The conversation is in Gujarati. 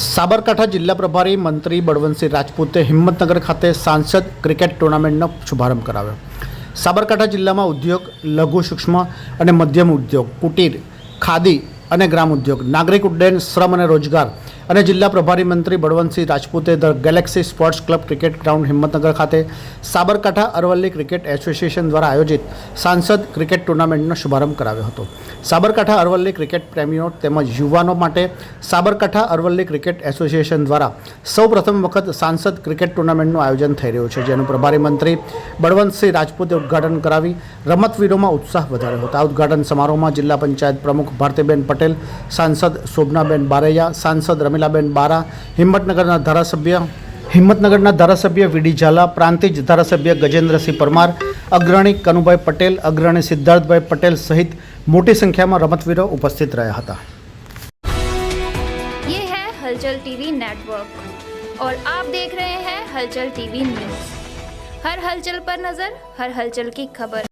સાબરકાંઠા જિલ્લા પ્રભારી મંત્રી બળવંતસિંહ રાજપૂતે હિંમતનગર ખાતે સાંસદ ક્રિકેટ ટુર્નામેન્ટનો શુભારંભ કરાવ્યો. સાબરકાંઠા જિલ્લામાં ઉદ્યોગ, લઘુ સૂક્ષ્મ અને મધ્યમ ઉદ્યોગ, કુટીર, ખાદી અને ગ્રામ ઉદ્યોગ, નાગરિક ઉડ્ડયન, શ્રમ અને રોજગાર અને જિલ્લા પ્રભારી મંત્રી Balwantsinh રાજપૂતે the galaxy sports club cricket ground Himmatnagar ખાતે સાબરકાંઠા અરવલ્લી ક્રિકેટ એસોસિએશન દ્વારા આયોજિત સાંસદ ક્રિકેટ ટુર્નામેન્ટનો શુભારંભ કરાવ્યો હતો. સાબરકાંઠા અરવલ્લી ક્રિકેટ પ્રેમીઓ તેમજ યુવાનો માટે સાબરકાંઠા અરવલ્લી ક્રિકેટ એસોસિએશન દ્વારા સૌ પ્રથમ વખત સાંસદ ક્રિકેટ ટુર્નામેન્ટનું આયોજન થઈ રહ્યું છે, જેનું પ્રભારી મંત્રી બળવંતસિંહ રાજપૂતે ઉદ્ઘાટન કરાવી રમતવીરોમાં ઉત્સાહ વધાર્યો હતો. આ ઉદ્ઘાટન સમારોહમાં જિલ્લા પંચાયત પ્રમુખ ભારતીબેન પટેલ, સાંસદ શોભનાબેન બારૈયા, સાંસદ રમીલાબેન બારા હિંમતનગરના ધારાસભ્ય હિંમતનગરના ધારાસભ્ય વીડી ઝાલા પ્રાંતિજ ધારાસભ્ય ગજેન્દ્રસિંહ પરમાર અગ્રણી કનુભાઈ પટેલ અગ્રણી સિદ્ધાર્થભાઈ પટેલ સહિત મોટી સંખ્યામાં રમતવીરો ઉપસ્થિત રહ્યા હતા ये है हलचल टीवी नेटवर्क और आप देख रहे हैं हलचल टीवी न्यूज हर हलचल पर नजर हर हलचल की खबर